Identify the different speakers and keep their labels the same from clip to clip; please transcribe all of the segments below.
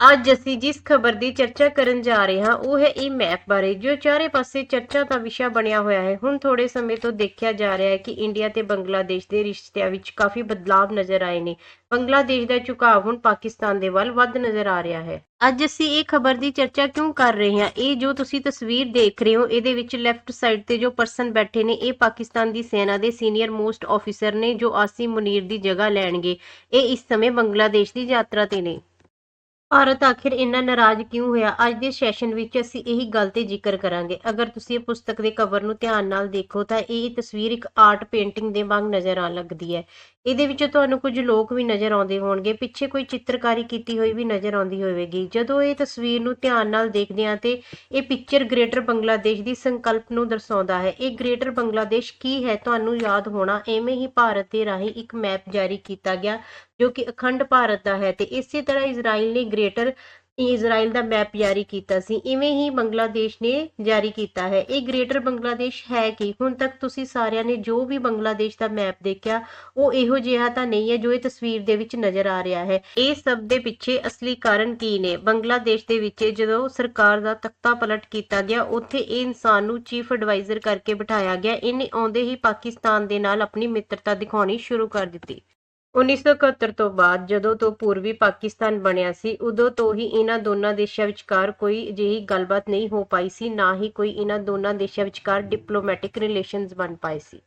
Speaker 1: ਅੱਜ ਅਸੀਂ ਜਿਸ ਖਬਰ ਦੀ ਚਰਚਾ ਕਰਨ ਜਾ ਰਹੇ ਹਾਂ, ਉਹ ਹੈ ਇਹ ਮੈਪ ਬਾਰੇ। ਜੋ ਚਾਰੇ ਪਾਸੇ ਚਰਚਾ ਦਾ ਵਿਸ਼ਾ ਬਣਿਆ ਹੋਇਆ ਹੈ, ਹੁਣ ਥੋੜੇ ਸਮੇਂ ਤੋਂ ਦੇਖਿਆ ਜਾ ਰਿਹਾ ਹੈ ਕਿ ਇੰਡੀਆ ਤੇ ਬੰਗਲਾਦੇਸ਼ ਦੇ ਰਿਸ਼ਤਿਆਂ ਵਿੱਚ ਕਾਫੀ ਬਦਲਾਵ ਨਜ਼ਰ ਆਏ ਨੇ। ਬੰਗਲਾਦੇਸ਼ ਦਾ ਝੁਕਾਅ ਹੁਣ ਪਾਕਿਸਤਾਨ ਦੇ ਵੱਲ ਵੱਧ ਨਜ਼ਰ ਆ ਰਿਹਾ ਹੈ। ਅੱਜ ਅਸੀਂ ਇਹ ਖਬਰ ਦੀ ਚਰਚਾ ਕਿਉਂ ਕਰ ਰਹੇ ਹਾਂ? ਇਹ ਜੋ ਤੁਸੀਂ ਤਸਵੀਰ ਦੇਖ ਰਹੇ ਹੋ, ਇਹਦੇ ਵਿੱਚ ਲੈਫਟ ਸਾਈਡ ਤੇ ਜੋ ਪਰਸਨ ਬੈਠੇ ਨੇ, ਇਹ ਪਾਕਿਸਤਾਨ ਦੀ ਸੈਨਾ ਦੇ ਸੀਨੀਅਰ ਮੋਸਟ ਆਫੀਸਰ ਨੇ, ਜੋ ਆਸਿਮ ਮੁਨੀਰ ਦੀ ਜਗ੍ਹਾ ਲੈਣਗੇ। ਇਹ ਇਸ ਸਮੇਂ ਬੰਗਲਾਦੇਸ਼ ਦੀ ਯਾਤਰਾ ਤੇ ਨੇ। ਭਾਰਤ ਆਖਿਰ ਇੰਨਾ ਨਾਰਾਜ਼ ਕਿਉਂ ਹੋਇਆ? ਅੱਜ ਦੇ ਸੈਸ਼ਨ ਵਿੱਚ ਅਸੀਂ ਇਹੀ ਗੱਲ ਤੇ ਜ਼ਿਕਰ ਕਰਾਂਗੇ। ਅਗਰ ਤੁਸੀਂ ਇਹ ਪੁਸਤਕ ਦੇ ਕਵਰ ਨੂੰ ਧਿਆਨ ਨਾਲ ਦੇਖੋ ਤਾਂ ਇਹ ਤਸਵੀਰ ਇੱਕ ਆਰਟ ਪੇਂਟਿੰਗ ਦੇ ਵਾਂਗ ਨਜ਼ਰ ਆਉਣ ਲੱਗਦੀ ਹੈ। ਇਹਦੇ ਵਿੱਚ ਤੁਹਾਨੂੰ ਕੁਝ ਲੋਕ ਵੀ ਨਜ਼ਰ ਆਉਂਦੇ ਹੋਣਗੇ, ਪਿੱਛੇ ਕੋਈ ਚਿੱਤਰਕਾਰੀ ਕੀਤੀ ਹੋਈ ਵੀ ਨਜ਼ਰ ਆਉਂਦੀ ਹੋਵੇਗੀ। ਜਦੋਂ ਇਹ ਤਸਵੀਰ ਨੂੰ ਧਿਆਨ ਨਾਲ ਦੇਖਦੇ ਹਾਂ ਤੇ ਇਹ ਪਿਕਚਰ ਗ੍ਰੇਟਰ ਬੰਗਲਾਦੇਸ਼ ਦੀ ਸੰਕਲਪ ਨੂੰ ਦਰਸਾਉਂਦਾ ਹੈ। ਇਹ ਗ੍ਰੇਟਰ ਬੰਗਲਾਦੇਸ਼ ਕੀ ਹੈ? ਤੁਹਾਨੂੰ ਯਾਦ ਹੋਣਾ, ਐਵੇਂ ਹੀ ਭਾਰਤ ਦੇ ਰਾਹੀਂ ਇੱਕ ਮੈਪ ਜਾਰੀ ਕੀਤਾ ਗਿਆ ਜੋ ਕਿ ਅਖੰਡ ਭਾਰਤ ਦਾ ਹੈ ਤੇ ਇਸੇ ਤਰ੍ਹਾਂ ਇਜ਼ਰਾਈਲ ਨੇ ਗ੍ਰੇਟਰ ਇਜ਼ਰਾਈਲ ਦਾ ਮੈਪ ਜਾਰੀ ਕੀਤਾ ਸੀ, ਇਵੇਂ ਹੀ ਬੰਗਲਾਦੇਸ਼ ਨੇ ਜਾਰੀ ਕੀਤਾ ਹੈ। ਇਹ ਗ੍ਰੇਟਰ ਬੰਗਲਾਦੇਸ਼ ਹੈ ਕਿ? ਹੁਣ ਤੱਕ ਤੁਸੀਂ ਸਾਰਿਆਂ ਨੇ ਜੋ ਵੀ ਬੰਗਲਾਦੇਸ਼ ਦਾ ਮੈਪ ਦੇਖਿਆ, ਉਹ ਇਹੋ ਜਿਹਾ ਤਾਂ ਨਹੀਂ ਹੈ ਜੋ ਇਹ ਤਸਵੀਰ ਦੇ ਵਿੱਚ ਨਜ਼ਰ ਆ ਰਿਹਾ ਹੈ। ਇਹ ਸਭ ਦੇ ਪਿੱਛੇ ਅਸਲੀ ਕਾਰਨ ਕੀ ਨੇ? ਬੰਗਲਾਦੇਸ਼ ਦੇ ਵਿੱਚ ਜਦੋਂ ਸਰਕਾਰ ਦਾ ਤਖਤਾ ਪਲਟ ਕੀਤਾ ਗਿਆ, ਉੱਥੇ ਇਹ ਇਨਸਾਨ ਨੂੰ ਚੀਫ ਐਡਵਾਈਜ਼ਰ ਕਰਕੇ ਬਿਠਾਇਆ ਗਿਆ। ਇਹਨੇ ਆਉਂਦੇ ਹੀ ਪਾਕਿਸਤਾਨ ਦੇ ਨਾਲ ਆਪਣੀ ਮਿੱਤਰਤਾ ਦਿਖਾਉਣੀ ਸ਼ੁਰੂ ਕਰ ਦਿੱਤੀ। 1971 ਤੋਂ ਬਾਅਦ ਜਦੋਂ ਤੋਂ ਪੂਰਬੀ ਪਾਕਿਸਤਾਨ ਬਣਿਆ ਸੀ, ਉਦੋਂ ਤੋਂ ਹੀ ਇਹਨਾਂ ਦੋਨਾਂ ਦੇਸ਼ਾਂ ਵਿਚਕਾਰ ਕੋਈ ਅਜਿਹੀ ਗੱਲਬਾਤ ਨਹੀਂ ਹੋ ਪਾਈ ਸੀ, ਨਾ ਹੀ ਕੋਈ ਇਹਨਾਂ ਦੋਨਾਂ ਦੇਸ਼ਾਂ ਵਿਚਕਾਰ ਡਿਪਲੋਮੈਟਿਕ ਰਿਲੇਸ਼ਨਸ ਬਣ ਪਾਏ ਸੀ।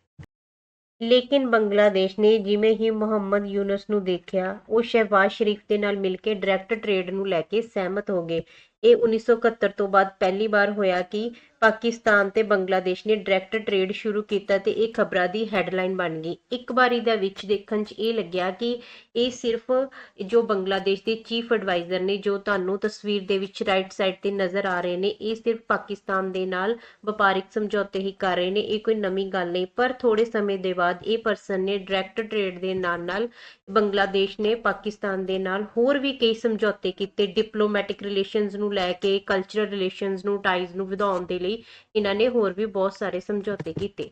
Speaker 1: ਲੇਕਿਨ ਬੰਗਲਾਦੇਸ਼ ਨੇ ਜਿਵੇਂ ਹੀ ਮੁਹੰਮਦ ਯੂਨਸ ਨੂੰ ਦੇਖਿਆ, ਉਹ ਸ਼ਹਿਬਾਜ਼ ਸ਼ਰੀਫ ਦੇ ਨਾਲ ਮਿਲ ਕੇ ਡਾਇਰੈਕਟ ਟ੍ਰੇਡ ਨੂੰ ਲੈ ਕੇ ਸਹਿਮਤ ਹੋ ਗਏ। ਇਹ 1971 ਤੋਂ ਬਾਅਦ ਪਹਿਲੀ ਵਾਰ ਹੋਇਆ ਕਿ ਪਾਕਿਸਤਾਨ ਤੇ ਬੰਗਲਾਦੇਸ਼ ਨੇ ਡਾਇਰੈਕਟ ਟ੍ਰੇਡ ਸ਼ੁਰੂ ਕੀਤਾ ਤੇ ਇਹ ਖਬਰਾਂ ਦੀ ਹੈਡਲਾਈਨ ਬਣ ਗਈ। ਇੱਕ ਵਾਰੀ ਦਾ ਵਿੱਚ ਦੇਖਣ 'ਚ ਇਹ ਲੱਗਿਆ ਕਿ ਇਹ ਸਿਰਫ ਜੋ ਬੰਗਲਾਦੇਸ਼ ਦੇ ਚੀਫ ਐਡਵਾਈਜ਼ਰ ਨੇ ਜੋ ਤੁਹਾਨੂੰ ਤਸਵੀਰ ਦੇ ਵਿੱਚ ਰਾਈਟ ਸਾਈਡ ਤੇ ਨਜ਼ਰ ਆ ਰਹੇ ਨੇ, ਇਹ ਸਿਰਫ ਪਾਕਿਸਤਾਨ ਦੇ ਨਾਲ ਵਪਾਰਿਕ ਸਮਝੌਤੇ ਹੀ ਕਰ ਰਹੇ ਨੇ, ਇਹ ਕੋਈ ਨਵੀਂ ਗੱਲ ਨਹੀਂ। ਪਰ ਥੋੜੇ ਸਮੇਂ ਦੇ ਬਾਅਦ ਇਹ ਪਰਸਨ ਨੇ ਡਾਇਰੈਕਟ ਟ੍ਰੇਡ ਦੇ ਨਾਲ ਨਾਲ ਬੰਗਲਾਦੇਸ਼ ਨੇ ਪਾਕਿਸਤਾਨ ਦੇ ਨਾਲ ਹੋਰ ਵੀ ਕਈ ਸਮਝੌਤੇ ਕੀਤੇ। ਡਿਪਲੋਮੈਟਿਕ ਰਿਲੇਸ਼ਨਸ ਨੂੰ ਲੈ ਕੇ ਕਲਚਰਲ ਰਿਲੇਸ਼ਨਸ ਨੂੰ ਟਾਈਜ਼ ਨੂੰ ਵਧਾਉਣ ਦੇ ਲਈ ਇਹਨਾਂ ਨੇ ਹੋਰ ਵੀ ਬਹੁਤ ਸਾਰੇ ਸਮਝੌਤੇ ਕੀਤੇ।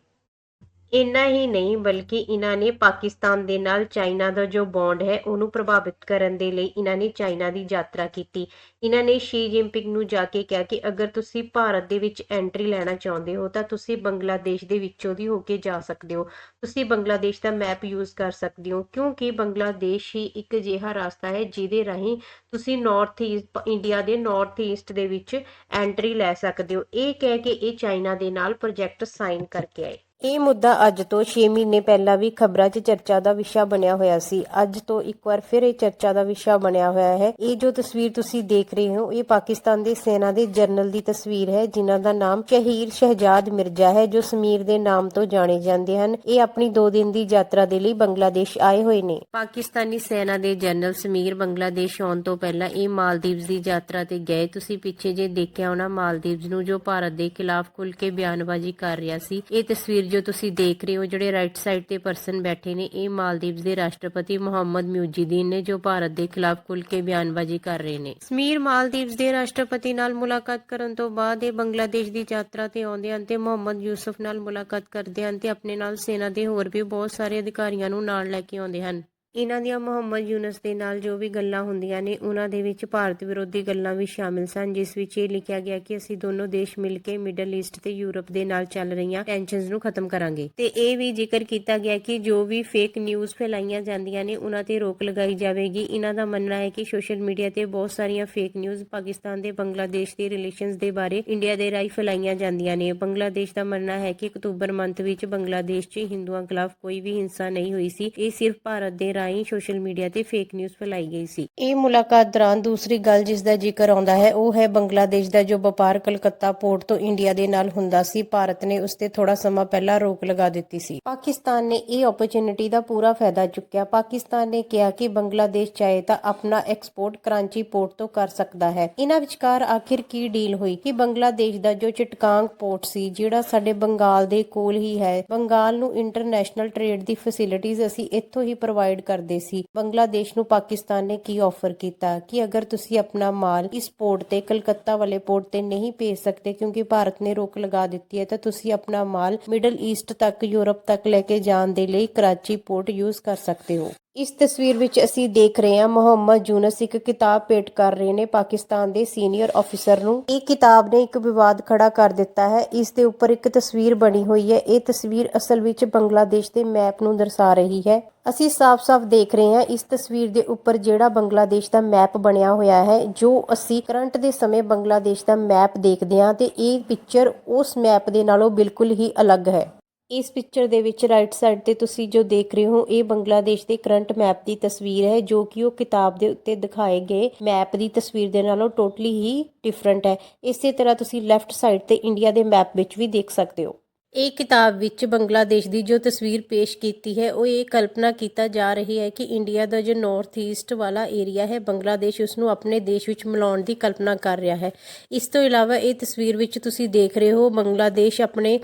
Speaker 1: ਇੰਨਾ ਹੀ ਨਹੀਂ, ਬਲਕਿ ਇਹਨਾਂ ਨੇ ਪਾਕਿਸਤਾਨ ਦੇ ਨਾਲ ਚਾਈਨਾ ਦਾ ਜੋ ਬੌਂਡ ਹੈ, ਉਹਨੂੰ ਪ੍ਰਭਾਵਿਤ ਕਰਨ ਦੇ ਲਈ ਇਹਨਾਂ ਨੇ ਚਾਈਨਾ ਦੀ ਯਾਤਰਾ ਕੀਤੀ। ਇਹਨਾਂ ਨੇ ਸ਼ੀ ਜਿੰਪਿੰਗ ਨੂੰ ਜਾ ਕੇ ਕਿਹਾ ਕਿ ਅਗਰ ਤੁਸੀਂ ਭਾਰਤ ਦੇ ਵਿੱਚ ਐਂਟਰੀ ਲੈਣਾ ਚਾਹੁੰਦੇ ਹੋ, ਤਾਂ ਤੁਸੀਂ ਬੰਗਲਾਦੇਸ਼ ਦੇ ਵਿੱਚੋਂ ਦੀ ਹੋ ਕੇ ਜਾ ਸਕਦੇ ਹੋ। ਤੁਸੀਂ ਬੰਗਲਾਦੇਸ਼ ਦਾ ਮੈਪ ਯੂਜ਼ ਕਰ ਸਕਦੇ ਹੋ, ਕਿਉਂਕਿ ਬੰਗਲਾਦੇਸ਼ ਹੀ ਇੱਕ ਅਜਿਹਾ ਰਸਤਾ ਹੈ ਜਿਹਦੇ ਰਾਹੀਂ ਤੁਸੀਂ ਨਾਰਥ ਈਸਟ ਇੰਡੀਆ ਦੇ ਨਾਰਥ ਈਸਟ ਦੇ ਵਿੱਚ ਐਂਟਰੀ ਲੈ ਸਕਦੇ ਹੋ। ਇਹ ਕਹਿ ਕੇ ਇਹ ਚਾਈਨਾ ਦੇ ਨਾਲ ਪ੍ਰੋਜੈਕਟ ਸਾਈਨ ਕਰਕੇ ਆਏ। ਇਹ ਮੁੱਦਾ ਅੱਜ ਤੋਂ 6 ਮਹੀਨੇ ਪਹਿਲਾਂ ਵੀ ਖਬਰਾਂ 'ਚ ਚਰਚਾ ਦਾ ਵਿਸ਼ਾ ਬਣਿਆ ਹੋਇਆ ਸੀ। ਅੱਜ ਤੋਂ ਇੱਕ ਵਾਰ ਫਿਰ ਇਹ ਚਰਚਾ ਦਾ ਵਿਸ਼ਾ ਬਣਿਆ ਹੋਇਆ ਹੈ। ਇਹ ਜੋ ਤਸਵੀਰ ਤੁਸੀਂ ਦੇਖ ਰਹੇ ਹੋ, ਇਹ ਪਾਕਿਸਤਾਨ ਦੇ ਸੈਨਾ ਦੇ ਜਨਰਲ ਦੀ ਤਸਵੀਰ ਹੈ, ਜਿਨ੍ਹਾਂ ਦਾ ਨਾਮ ਸ਼ਹੀਰ ਸ਼ਹਿਜਾਦ ਮਿਰਜ਼ਾ ਹੈ, ਜੋ ਸਮੀਰ ਦੇ ਨਾਮ ਤੋਂ ਜਾਣੇ ਜਾਂਦੇ ਹਨ। ਇਹ ਆਪਣੀ 2 ਦਿਨ ਦੀ ਯਾਤਰਾ ਦੇ ਲਈ ਬੰਗਲਾਦੇਸ਼ ਆਏ ਹੋਏ ਨੇ। ਪਾਕਿਸਤਾਨੀ ਸੈਨਾ ਦੇ ਜਨਰਲ ਸਮੀਰ ਬੰਗਲਾਦੇਸ਼ ਆਉਣ ਤੋਂ ਪਹਿਲਾਂ ਇਹ ਮਾਲਦੀਵਸ ਦੀ ਯਾਤਰਾ ਤੇ ਗਏ। ਤੁਸੀਂ ਪਿੱਛੇ ਜੇ ਦੇਖਿਆ ਹੋਣਾ ਮਾਲਦੀਵਸ ਨੂੰ ਜੋ ਭਾਰਤ ਦੇ ਖਿਲਾਫ ਖੁੱਲ ਕੇ ਬਿਆਨਬਾਜ਼ੀ ਕਰ ਰਿਹਾ ਸੀ, ਇਹ ਤਸਵੀਰ ਜੋ ਤੁਸੀਂ ਦੇਖ ਰਹੇ ਹੋ, ਜਿਹੜੇ ਰਾਈਟ ਸਾਈਡ ਤੇ ਪਰਸਨ ਬੈਠੇ ਨੇ, ਇਹ ਮਾਲਦੀਵਜ਼ ਦੇ ਰਾਸ਼ਟਰਪਤੀ ਮੁਹੰਮਦ ਮਿਊਜੀਦੀਨ ਨੇ, ਜੋ ਭਾਰਤ ਦੇ ਖਿਲਾਫ ਖੁੱਲ ਕੇ ਬਿਆਨਬਾਜ਼ੀ ਕਰ ਰਹੇ ਨੇ। ਸਮੀਰ ਮਾਲਦੀਵਸ ਦੇ ਰਾਸ਼ਟਰਪਤੀ ਨਾਲ ਮੁਲਾਕਾਤ ਕਰਨ ਤੋਂ ਬਾਅਦ ਇਹ ਬੰਗਲਾਦੇਸ਼ ਦੀ ਯਾਤਰਾ ਤੇ ਆਉਂਦੇ ਹਨ ਤੇ ਮੁਹੰਮਦ ਯੂਸਫ ਨਾਲ ਮੁਲਾਕਾਤ ਕਰਦੇ ਹਨ ਤੇ ਆਪਣੇ ਨਾਲ ਸੈਨਾ ਦੇ ਹੋਰ ਵੀ ਬਹੁਤ ਸਾਰੇ ਅਧਿਕਾਰੀਆਂ ਨੂੰ ਨਾਲ ਲੈ ਕੇ ਆਉਂਦੇ ਹਨ। ਇਹਨਾਂ ਦੀਆਂ ਮੁਹੰਮਦ ਯੂਨਸ ਦੇ ਨਾਲ ਜੋ ਵੀ ਗੱਲਾਂ ਹੁੰਦੀਆਂ ਨੇ, ਉਹਨਾਂ ਦੇ ਵਿੱਚ ਭਾਰਤ ਵਿਰੋਧੀ ਗੱਲਾਂ ਵੀ ਸ਼ਾਮਿਲ ਸਨ, ਜਿਸ ਵਿੱਚ ਇਹ ਲਿਖਿਆ ਗਿਆ ਕਿ ਅਸੀਂ ਦੋਨੋਂ ਦੇਸ਼ ਮਿਲ ਕੇ ਮਿਡਲ ਈਸਟ ਤੇ ਯੂਰਪ ਦੇ ਨਾਲ ਚੱਲ ਰਹੀਆਂ ਟੈਨਸ਼ਨਸ ਨੂੰ ਖਤਮ ਕਰਾਂਗੇ। ਤੇ ਇਹ ਵੀ ਜ਼ਿਕਰ ਕੀਤਾ ਗਿਆ ਕਿ ਜੋ ਵੀ ਫੇਕ ਨਿਊਜ਼ ਫੈਲਾਈਆਂ ਜਾਂਦੀਆਂ ਨੇ, ਉਹਨਾਂ ਤੇ ਰੋਕ ਲਗਾਈ ਜਾਵੇਗੀ। ਇਹਨਾਂ ਦਾ ਮੰਨਣਾ ਹੈ ਕਿ ਸੋਸ਼ਲ ਮੀਡੀਆ ਤੇ ਬਹੁਤ ਸਾਰੀਆਂ ਫੇਕ ਨਿਊਜ਼ ਪਾਕਿਸਤਾਨ ਦੇ ਬੰਗਲਾਦੇਸ਼ ਦੇ ਰਿਲੇਸ਼ਨਸ ਦੇ ਬਾਰੇ ਇੰਡੀਆ ਦੇ ਰਾਹੀਂ ਫੈਲਾਈਆਂ ਜਾਂਦੀਆਂ ਨੇ। ਬੰਗਲਾਦੇਸ਼ ਦਾ ਮੰਨਣਾ ਹੈ ਕਿ ਅਕਤੂਬਰ ਮੰਥ ਵਿੱਚ ਬੰਗਲਾਦੇਸ਼ 'ਚ ਹਿੰਦੂਆਂ ਖਿਲਾਫ ਕੋਈ ਵੀ ਹਿੰਸਾ ਨਹੀਂ ਹੋਈ ਸੀ। ਇਹ ਸਿਰਫ ਭਾਰਤ ਦੇ ਰਾਹੀਂ ਸੋਸ਼ਲ ਮੀਡੀਆ ਤੇ ਫੇਕ ਨਿਊਜ਼ ਫੈਲਾਈ ਗਈ ਸੀ। ਇਹ ਮੁਲਾਕਾਤ ਦੌਰਾਨ ਦੂਸਰੀ ਗੱਲ ਜਿਸ ਦਾ ਜ਼ਿਕਰ ਆਉਂਦਾ ਹੈ, ਉਹ ਹੈ ਬੰਗਲਾਦੇਸ਼ ਦਾ ਜੋ ਵਪਾਰ ਕਲਕੱਤਾ ਪੋਰਟ ਤੋਂ ਇੰਡੀਆ ਦੇ ਨਾਲ ਹੁੰਦਾ ਸੀ, ਭਾਰਤ ਨੇ ਉਸ ਤੇ ਥੋੜਾ ਸਮਾਂ ਪਹਿਲਾਂ ਰੋਕ ਲਗਾ ਦਿੱਤੀ ਸੀ। ਪਾਕਿਸਤਾਨ ਨੇ ਇਹ ਓਪਰਚੁਨਿਟੀ ਦਾ ਪੂਰਾ ਫਾਇਦਾ ਚੁੱਕਿਆ। ਪਾਕਿਸਤਾਨ ਨੇ ਕਿਹਾ ਕਿ ਬੰਗਲਾਦੇਸ਼ ਚਾਹੇ ਤਾਂ ਆਪਣਾ ਐਕਸਪੋਰਟ ਕਰਾਂਚੀ ਪੋਰਟ ਤੋਂ ਕਰ ਸਕਦਾ ਹੈ। ਇਹਨਾਂ ਵਿਚਕਾਰ ਆਖਿਰ ਕੀ ਡੀਲ ਹੋਈ? ਕਿ ਬੰਗਲਾਦੇਸ਼ ਦਾ ਜੋ ਚਟਕਾਂਗ ਪੋਰਟ ਸੀ, ਜਿਹੜਾ ਸਾਡੇ ਬੰਗਾਲ ਦੇ ਕੋਲ ਹੀ ਹੈ, ਬੰਗਾਲ ਨੂੰ ਇੰਟਰਨੈਸ਼ਨਲ ਟ੍ਰੇਡ ਦੀ ਫੈਸਿਲਿਟੀਜ਼ ਅਸੀਂ ਇੱਥੋਂ ਹੀ ਪ੍ਰੋਵਾਈਡ ਕਰਦੇ ਸੀ। ਬੰਗਲਾਦੇਸ਼ ਨੂੰ ਪਾਕਿਸਤਾਨ ਨੇ ਕੀ ਆਫਰ ਕੀਤਾ? ਕਿ ਅਗਰ ਤੁਸੀਂ ਆਪਣਾ ਮਾਲ ਇਸ ਪੋਰਟ ਤੇ, ਕਲਕੱਤਾ ਵਾਲੇ ਪੋਰਟ ਤੇ ਨਹੀਂ ਭੇਜ ਸਕਦੇ ਕਿਉਂਕਿ ਭਾਰਤ ਨੇ ਰੋਕ ਲਗਾ ਦਿੱਤੀ ਹੈ, ਤਾਂ ਤੁਸੀਂ ਆਪਣਾ ਮਾਲ ਮਿਡਲ ਈਸਟ ਤੱਕ ਯੂਰਪ ਤੱਕ ਲੈ ਕੇ ਜਾਣ ਦੇ ਲਈ ਕਰਾਚੀ ਪੋਰਟ ਯੂਜ਼ ਕਰ ਸਕਦੇ ਹੋ। ਇਸ ਤਸਵੀਰ ਵਿੱਚ ਅਸੀਂ ਦੇਖ ਰਹੇ ਹਾਂ ਮੁਹੰਮਦ ਯੂਨਸ ਇੱਕ ਕਿਤਾਬ ਭੇਟ ਕਰ ਰਹੇ ਨੇ, ਪਾਕਿਸਤਾਨ ਦੇ ਸੀਨੀਅਰ ਅਫੀਸਰ ਨੂੰ। ਇਹ ਕਿਤਾਬ ਨੇ ਇੱਕ ਵਿਵਾਦ ਖੜਾ ਕਰ ਦਿੱਤਾ ਹੈ। ਇਸ ਦੇ ਉੱਪਰ ਇੱਕ ਤਸਵੀਰ ਬਣੀ ਹੋਈ ਹੈ। ਇਹ ਤਸਵੀਰ ਅਸਲ ਵਿੱਚ ਬੰਗਲਾਦੇਸ਼ ਦੇ ਮੈਪ ਨੂੰ ਦਰਸਾ ਰਹੀ ਹੈ। ਅਸੀਂ ਸਾਫ਼-ਸਾਫ਼ ਦੇਖ ਰਹੇ ਹਾਂ ਇਸ ਤਸਵੀਰ ਦੇ ਉੱਪਰ ਜਿਹੜਾ ਬੰਗਲਾਦੇਸ਼ ਦਾ ਮੈਪ ਬਣਿਆ ਹੋਇਆ ਹੈ, ਜੋ ਅਸੀਂ ਕਰੰਟ ਦੇ ਸਮੇਂ ਬੰਗਲਾਦੇਸ਼ ਦਾ ਮੈਪ ਦੇਖਦੇ ਹਾਂ ਤੇ ਇਹ ਪਿਕਚਰ ਉਸ ਮੈਪ ਦੇ ਨਾਲੋਂ ਬਿਲਕੁਲ ਹੀ ਅਲੱਗ ਹੈ। ਇਸ ਪਿਕਚਰ ਦੇ ਵਿੱਚ ਰਾਈਟ ਸਾਈਡ ਤੇ ਤੁਸੀਂ ਜੋ ਦੇਖ ਰਹੇ ਹੋ, ਇਹ ਬੰਗਲਾਦੇਸ਼ ਦੇ ਕਰੰਟ ਮੈਪ ਦੀ ਤਸਵੀਰ ਹੈ, ਜੋ ਕਿ ਉਹ ਕਿਤਾਬ ਦੇ ਉੱਤੇ ਦਿਖਾਏ ਗਏ ਮੈਪ ਦੀ ਤਸਵੀਰ ਦੇ ਨਾਲੋਂ ਟੋਟਲੀ ਹੀ ਡਿਫਰੈਂਟ ਹੈ। ਇਸੇ ਤਰ੍ਹਾਂ ਤੁਸੀਂ ਲੈਫਟ ਸਾਈਡ ਤੇ ਇੰਡੀਆ ਦੇ ਮੈਪ ਵਿੱਚ ਵੀ ਦੇਖ ਸਕਦੇ ਹੋ। ਇਹ ਕਿਤਾਬ ਵਿੱਚ ਬੰਗਲਾਦੇਸ਼ ਦੀ ਜੋ ਤਸਵੀਰ ਪੇਸ਼ ਕੀਤੀ ਹੈ, ਉਹ ਇਹ ਕਲਪਨਾ ਕੀਤਾ ਜਾ ਰਹੀ ਹੈ ਕਿ ਇੰਡੀਆ ਦਾ ਜੋ ਨਾਰਥ ਈਸਟ ਵਾਲਾ ਏਰੀਆ ਹੈ, ਬੰਗਲਾਦੇਸ਼ ਉਸ ਨੂੰ ਆਪਣੇ ਦੇਸ਼ ਵਿੱਚ ਮਿਲਾਉਣ ਦੀ ਕਲਪਨਾ ਕਰ ਰਿਹਾ ਹੈ। ਇਸ ਤੋਂ ਇਲਾਵਾ ਇਹ ਤਸਵੀਰ ਵਿੱਚ ਤੁਸੀਂ ਦੇਖ ਰਹੇ ਹੋ, ਬੰਗਲਾਦੇਸ਼ ਆਪਣੇ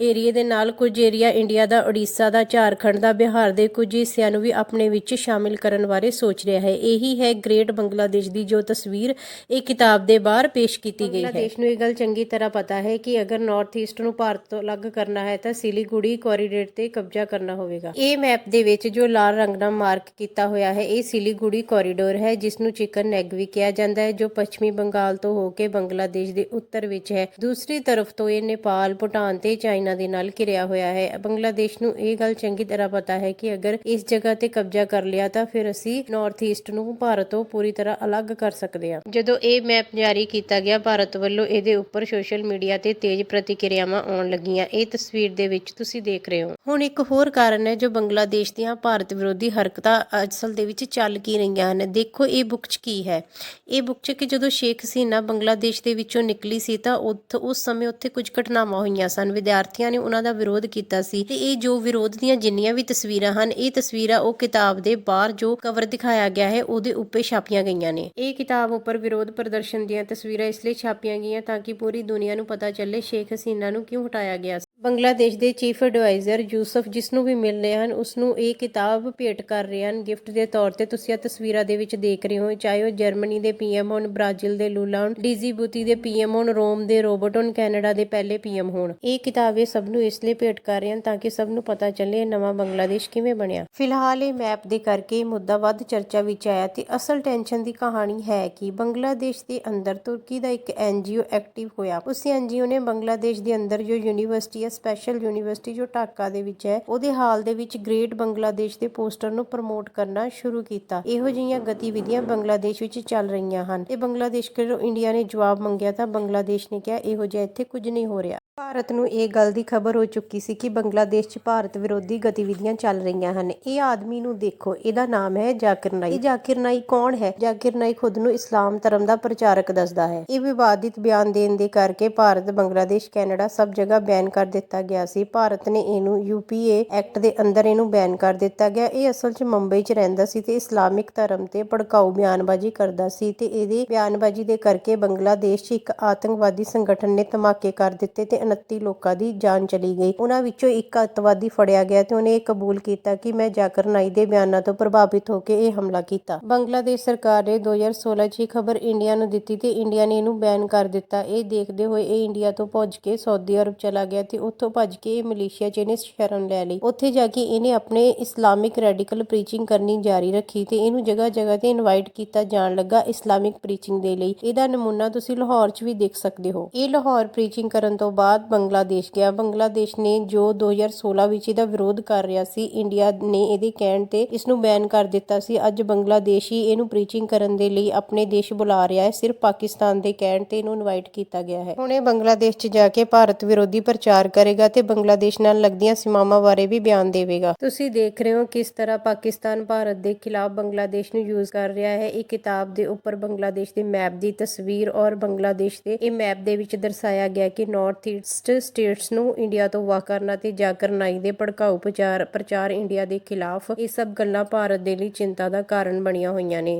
Speaker 1: ਏਰੀਏ ਦੇ ਨਾਲ ਕੁਝ ਏਰੀਆ ਇੰਡੀਆ ਦਾ, ਉੜੀਸਾ ਦਾ, ਝਾਰਖੰਡ ਦਾ, ਬਿਹਾਰ ਦੇ ਕੁਝ ਹਿੱਸਿਆਂ ਨੂੰ ਵੀ ਆਪਣੇ ਵਿੱਚ ਸ਼ਾਮਿਲ ਕਰਨ ਬਾਰੇ ਸੋਚ ਰਿਹਾ ਹੈ। ਇਹੀ ਹੈ ਗ੍ਰੇਟ ਬੰਗਲਾਦੇਸ਼ ਦੀ ਜੋ ਤਸਵੀਰ, ਇਹ ਕਿਤਾਬ ਦੇ ਬਾਹਰ ਪੇਸ਼ ਕੀਤੀ ਗਈ ਹੈ। ਬੰਗਲਾਦੇਸ਼ ਨੂੰ ਇਹ ਗੱਲ ਚੰਗੀ ਤਰ੍ਹਾਂ ਪਤਾ ਹੈ ਕਿ ਅਗਰ ਨਾਰਥ ਈਸਟ ਨੂੰ ਭਾਰਤ ਤੋਂ ਅਲੱਗ ਕਰਨਾ ਹੈ ਤਾਂ ਸਿਲੀਗੁੜੀ ਕੋਰੀਡੋਰ ਤੇ ਕਬਜ਼ਾ ਕਰਨਾ ਹੋਵੇਗਾ। ਇਹ ਮੈਪ ਦੇ ਵਿੱਚ ਜੋ ਲਾਲ ਰੰਗ ਨਾਲ ਮਾਰਕ ਕੀਤਾ ਹੋਇਆ ਹੈ, ਇਹ ਸਿਲੀਗੁੜੀ ਕੋਰੀਡੋਰ ਹੈ ਜਿਸ ਨੂੰ ਚਿਕਨ ਨੈਗ ਵੀ ਕਿਹਾ ਜਾਂਦਾ ਹੈ, ਜੋ ਪੱਛਮੀ ਬੰਗਾਲ ਤੋਂ ਹੋ ਕੇ ਬੰਗਲਾਦੇਸ਼ ਦੇ ਉੱਤਰ ਵਿੱਚ ਹੈ। ਦੂਸਰੀ ਤਰਫ ਤੋਂ ਇਹ ਨੇਪਾਲ, ਭੂਟਾਨ ਤੇ ਚਾਈਨਾ ਦੇ ਨਾਲ ਘਿਰਿਆ ਹੋਇਆ ਹੈ। ਬੰਗਲਾਦੇਸ਼ ਨੂੰ ਇਹ ਗੱਲ ਚੰਗੀ ਤਰ੍ਹਾਂ ਪਤਾ ਹੈ ਕਿ ਅਗਰ ਇਸ ਜਗ੍ਹਾ ਤੇ ਕਬਜ਼ਾ ਕਰ ਲਿਆ ਤਾਂ ਫਿਰ ਅਸੀਂ ਨਾਰਥ ਈਸਟ ਨੂੰ ਭਾਰਤ ਤੋਂ ਪੂਰੀ ਤਰ੍ਹਾਂ ਅਲੱਗ ਕਰ ਸਕਦੇ ਹਾਂ। ਜਦੋਂ ਇਹ ਮੈਪ ਜਾਰੀ ਕੀਤਾ ਗਿਆ, ਭਾਰਤ ਵੱਲੋਂ ਇਹਦੇ ਉੱਪਰ ਸੋਸ਼ਲ ਮੀਡੀਆ ਤੇ ਤੇਜ਼ ਪ੍ਰਤੀਕਿਰਿਆਵਾਂ ਆਉਣ ਲੱਗੀਆਂ। ਇਹ ਤਸਵੀਰ ਦੇ ਵਿੱਚ ਤੁਸੀਂ ਦੇਖ ਰਹੇ ਹੋ। ਹੁਣ ਇੱਕ ਹੋਰ ਕਾਰਨ ਹੈ ਜੋ ਬੰਗਲਾਦੇਸ਼ ਦੀਆਂ ਭਾਰਤ ਵਿਰੋਧੀ ਹਰਕਤਾਂ ਅਸਲ ਦੇ ਵਿੱਚ ਚੱਲ ਕੀ ਰਹੀਆਂ ਹਨ। ਦੇਖੋ ਇਹ ਬੁੱਕ 'ਚ ਕੀ ਹੈ। ਇਹ ਬੁੱਕ 'ਚ ਕਿ ਜਦੋਂ ਸ਼ੇਖ ਹਸੀਨਾ ਬੰਗਲਾਦੇਸ਼ ਦੇ ਵਿੱਚੋਂ ਨਿਕਲੀ ਸੀ ਤਾਂ ਉਸ ਸਮੇਂ ਉੱਥੇ ਕੁਝ ਘਟਨਾਵਾਂ ਹੋਈਆਂ ਸਨ। ਵਿਦਿਆਰਥੀਆਂ ਨੇ ਉਹਨਾਂ ਦਾ ਵਿਰੋਧ ਕੀਤਾ ਸੀ ਤੇ ਇਹ ਜੋ ਵਿਰੋਧ ਦੀਆਂ ਜਿੰਨੀਆਂ ਵੀ ਤਸਵੀਰਾਂ ਹਨ, ਇਹ ਤਸਵੀਰਾਂ ਉਹ ਕਿਤਾਬ ਦੇ ਬਾਹਰ ਜੋ ਕਵਰ ਦਿਖਾਇਆ ਗਿਆ ਹੈ, ਉਹਦੇ ਉੱਪਰ ਛਾਪੀਆਂ ਗਈਆਂ ਨੇ। ਇਹ ਕਿਤਾਬ ਉੱਪਰ ਵਿਰੋਧ ਪ੍ਰਦਰਸ਼ਨ ਦੀਆਂ ਤਸਵੀਰਾਂ ਇਸ ਲਈ ਛਾਪੀਆਂ ਗਈਆਂ ਤਾਂ ਕਿ ਪੂਰੀ ਦੁਨੀਆ ਨੂੰ ਪਤਾ ਚੱਲੇ ਸ਼ੇਖ ਹਸੀਨਾ ਨੂੰ ਕਿਉਂ ਹਟਾਇਆ ਗਿਆ ਸੀ। ਬੰਗਲਾਦੇਸ਼ ਦੇ ਚੀਫ ਐਡਵਾਈਜ਼ਰ ਯੂਸਫ, ਜਿਸ ਨੂੰ ਵੀ ਮਿਲ ਰਹੇ ਹਨ, ਉਸ ਨੂੰ ਇਹ ਕਿਤਾਬ ਭੇਟ ਕਰ ਰਹੇ ਹਨ। ਗਿਫਟ ਦੇ ਤੌਰ ਤੇ ਤੁਸੀਂ ਇਹ ਤਸਵੀਰਾਂ ਦੇ ਵਿੱਚ ਦੇਖ ਰਹੇ ਹੋ, ਚਾਹੇ ਉਹ ਜਰਮਨੀ ਦੇ ਪੀਐਮ ਹੋਣ, ਬ੍ਰਾਜ਼ੀਲ ਦੇ ਲੂਲਾ ਹੋਣ ਡੀਜ਼ੀਬੂਤੀ ਦੇ ਪੀਐਮ ਹੋਣ, ਰੋਮ ਦੇ ਰੋਬਰਟ ਹੋਣ, ਕੈਨੇਡਾ ਦੇ ਪਹਿਲੇ ਪੀਐਮ ਹੋਣ। ਇਹ ਕਿਤਾਬ ਇਹ ਸਭ ਨੂੰ ਇਸ ਲਈ ਭੇਟ ਕਰ ਰਹੇ ਹਨ ਤਾਂ ਕਿ ਸਭ ਨੂੰ ਪਤਾ ਚੱਲੇ ਨਵਾਂ ਬੰਗਲਾਦੇਸ਼ ਕਿਵੇਂ ਬਣਿਆ। ਫਿਲਹਾਲ ਇਹ ਮੈਪ ਦੇ ਕਰਕੇ ਇਹ ਮੁੱਦਾ ਵੱਧ ਚਰਚਾ ਵਿੱਚ ਆਇਆ ਤੇ ਅਸਲ ਟੈਨਸ਼ਨ ਦੀ ਕਹਾਣੀ ਹੈ ਕਿ ਬੰਗਲਾਦੇਸ਼ ਦੇ ਅੰਦਰ ਤੁਰਕੀ ਦਾ ਇੱਕ ਐਨਜੀਓ ਐਕਟਿਵ ਹੋਇਆ। ਉਸ ਐਨਜੀਓ ਨੇ ਬੰਗਲਾਦੇਸ਼ ਦੇ ਅੰਦਰ ਜੋ ਯੂਨੀਵਰਸਿਟੀ ਹੈ ਸਪੈਸ਼ਲ ਯੂਨੀਵਰਸਿਟੀ ਜੋ ਢਾਕਾ ਦੇ ਵਿੱਚ ਹੈ, ਉਹਦੇ ਹਾਲ ਦੇ ਵਿੱਚ ਗ੍ਰੇਟ ਬੰਗਲਾਦੇਸ਼ ਦੇ ਪੋਸਟਰ ਨੂੰ ਪ੍ਰਮੋਟ ਕਰਨਾ ਸ਼ੁਰੂ ਕੀਤਾ। ਇਹੋ ਜਿਹੀਆਂ ਗਤੀਵਿਧੀਆਂ ਬੰਗਲਾਦੇਸ਼ ਵਿੱਚ ਚੱਲ ਰਹੀਆਂ ਹਨ। ਤੇ ਬੰਗਲਾਦੇਸ਼ ਕੋਲੋਂ ਇੰਡੀਆ ਨੇ ਜਵਾਬ ਮੰਗਿਆ ਤਾਂ ਬੰਗਲਾਦੇਸ਼ ਨੇ ਕਿਹਾ, ਇਹੋ ਜਿਹਾ ਇੱਥੇ ਕੁਝ ਨਹੀਂ ਹੋ ਰਿਹਾ। ਭਾਰਤ ਨੂੰ ਇਹ ਗੱਲ ਦੀ ਖਬਰ ਹੋ ਚੁੱਕੀ ਸੀ ਕਿ ਬੰਗਲਾਦੇਸ਼ 'ਚ ਭਾਰਤ ਵਿਰੋਧੀ ਗਤੀਵਿਧੀਆਂ ਚੱਲ ਰਹੀਆਂ ਹਨ। ਇਹ ਆਦਮੀ ਨੂੰ ਦੇਖੋ, ਇਹਦਾ ਨਾਮ ਹੈ ਜ਼ਾਕਿਰ ਨਾਈਕ ਇਹ ਜ਼ਾਕਿਰ ਨਾਈਕ ਕੌਣ ਹੈ? ਜ਼ਾਕਿਰ ਨਾਈਕ ਖੁਦ ਨੂੰ ਇਸਲਾਮ ਧਰਮ ਦਾ ਪ੍ਰਚਾਰਕ ਦੱਸਦਾ ਹੈ। ਇਹ ਵਿਵਾਦਿਤ ਬਿਆਨ ਦੇਣ ਦੇ ਕਰਕੇ ਭਾਰਤ, ਬੰਗਲਾਦੇਸ਼, ਕੈਨੇਡਾ ਸਭ ਜਗ੍ਹਾ ਬੈਨ ਕਰ ਦਿੱਤਾ ਗਿਆ ਸੀ। ਭਾਰਤ ਨੇ ਇਹਨੂੰ ਯੂਪੀਏ ਐਕਟ ਦੇ ਅੰਦਰ ਇਹਨੂੰ ਬੈਨ ਕਰ ਦਿੱਤਾ ਗਿਆ। ਇਹ ਅਸਲ 'ਚ ਮੁੰਬਈ 'ਚ ਰਹਿੰਦਾ ਸੀ ਤੇ ਇਸਲਾਮਿਕ ਧਰਮ ਤੇ ਭੜਕਾਊ ਬਿਆਨਬਾਜ਼ੀ ਕਰਦਾ ਸੀ ਤੇ ਇਹਦੇ ਬਿਆਨਬਾਜ਼ੀ ਦੇ ਕਰਕੇ ਬੰਗਲਾਦੇਸ਼ 'ਚ ਇੱਕ ਆਤੰਕਵਾਦੀ ਸੰਗਠਨ ਨੇ ਧਮਾਕੇ ਕਰ ਦਿੱਤੇ ਤੇ 29 ਲੋਕਾਂ ਦੀ ਜਾਨ ਚਲੀ ਗਈ। ਉਹਨਾਂ ਵਿੱਚੋਂ ਇੱਕ ਅੱਤਵਾਦੀ ਫੜਿਆ ਗਿਆ ਤੇ ਉਹਨੇ ਇਹ ਕਬੂਲ ਕੀਤਾ ਕਿ ਮੈਂ ਜ਼ਾਕਰ ਨਾਈ ਦੇ ਬਿਆਨਾਂ ਤੋਂ ਪ੍ਰਭਾਵਿਤ ਹੋ ਕੇ ਇਹ ਹਮਲਾ ਕੀਤਾ। ਬੰਗਲਾਦੇਸ਼ ਸਰਕਾਰ ਨੇ 2016 'ਚ ਇਹ ਖਬਰ ਇੰਡੀਆ ਨੂੰ ਦਿੱਤੀ ਤੇ ਇੰਡੀਆ ਨੇ ਇਹਨੂੰ ਬੈਨ ਕਰ ਦਿੱਤਾ। ਇਹ ਦੇਖਦੇ ਹੋਏ ਇਹ ਇੰਡੀਆ ਤੋਂ ਭੱਜ ਕੇ ਸਾਊਦੀ ਅਰਬ ਚਲਾ ਗਿਆ ਤੇ ਉੱਥੋਂ ਭੱਜ ਕੇ ਇਹ ਮਲੇਸ਼ੀਆ 'ਚ ਇਹਨੇ ਸ਼ਰਨ ਲੈ ਲਈ। ਉੱਥੇ ਜਾ ਕੇ ਇਹਨੇ ਆਪਣੇ ਇਸਲਾਮਿਕ ਰੈਡੀਕਲ ਪ੍ਰੀਚਿੰਗ ਕਰਨੀ ਜਾਰੀ ਰੱਖੀ ਤੇ ਇਹਨੂੰ ਜਗ੍ਹਾ ਜਗ੍ਹਾ ਤੇ ਇਨਵਾਈਟ ਕੀਤਾ ਜਾਣ ਲੱਗਾ ਇਸਲਾਮਿਕ ਪ੍ਰੀਚਿੰਗ ਦੇ ਲਈ। ਇਹਦਾ ਨਮੂਨਾ ਤੁਸੀਂ ਲਾਹੌਰ 'ਚ ਵੀ ਦੇਖ ਸਕਦੇ ਹੋ। ਇਹ ਲਾਹੌਰ ਪ੍ਰੀਚਿੰਗ ਕਰਨ ਤੋਂ ਬਾਅਦ ਬੰਗਲਾਦੇਸ਼ ਗਿਆ। ਬੰਗਲਾਦੇਸ਼ ਨੇ ਜੋ 2016 ਵਿੱਚ ਇਹਦਾ ਵਿਰੋਧ ਕਰ ਰਿਹਾ ਸੀ, ਇੰਡੀਆ ਨੇ ਇਹਦੇ ਕਹਿਣ ਤੇ ਇਸ ਨੂੰ ਬੈਨ ਕਰ ਦਿੱਤਾ ਸੀ। ਅੱਜ ਬੰਗਲਾਦੇਸ਼ ਹੀ ਇਹਨੂੰ ਪ੍ਰੀਚਿੰਗ ਕਰਨ ਦੇ ਲਈ ਆਪਣੇ ਦੇਸ਼ ਬੁਲਾ ਰਿਹਾ ਹੈ। ਸਿਰਫ ਪਾਕਿਸਤਾਨ ਦੇ ਕਹਿਣ ਤੇ ਇਹਨੂੰ ਇਨਵਾਈਟ ਕੀਤਾ ਗਿਆ ਹੈ। ਹੁਣ ਇਹ ਬੰਗਲਾਦੇਸ਼ 'ਚ ਜਾ ਕੇ ਭਾਰਤ ਵਿਰੋਧੀ ਪ੍ਰਚਾਰ ਕਰੇਗਾ ਤੇ ਬੰਗਲਾਦੇਸ਼ ਨਾਲ ਲੱਗਦੀਆਂ ਸੀਮਾਵਾਂ ਬਾਰੇ ਵੀ ਬਿਆਨ ਦੇਵੇਗਾ। ਤੁਸੀਂ ਦੇਖ ਰਹੇ ਹੋ ਕਿਸ ਤਰ੍ਹਾਂ ਪਾਕਿਸਤਾਨ ਭਾਰਤ ਦੇ ਖਿਲਾਫ ਬੰਗਲਾਦੇਸ਼ ਨੂੰ ਯੂਜ਼ ਕਰ ਰਿਹਾ ਹੈ। ਇਹ ਕਿਤਾਬ ਦੇ ਉੱਪਰ ਬੰਗਲਾਦੇਸ਼ ਦੇ ਮੈਪ ਦੀ ਤਸਵੀਰ ਔਰ ਬੰਗਲਾਦੇਸ਼ ਦੇ ਇਹ ਮੈਪ ਦੇ ਵਿੱਚ ਦਰਸਾਇਆ ਗਿਆ ਕਿ ਨਾਰਥ ਈਸਟ ਸਟੇਟਸ ਨੂੰ ਇੰਡੀਆ ਤੋਂ ਵਾਹ ਕਰਨਾ ਤੇ ਜਾਗਰਨਾਈ ਦੇ ਭੜਕਾਊ ਪ੍ਰਚਾਰ ਪ੍ਰਚਾਰ ਇੰਡੀਆ ਦੇ ਖਿਲਾਫ ਇਹ ਸਭ ਗੱਲਾਂ ਭਾਰਤ ਦੇ ਲਈ ਚਿੰਤਾ ਦਾ ਕਾਰਨ ਬਣੀਆਂ ਹੋਈਆਂ ਨੇ।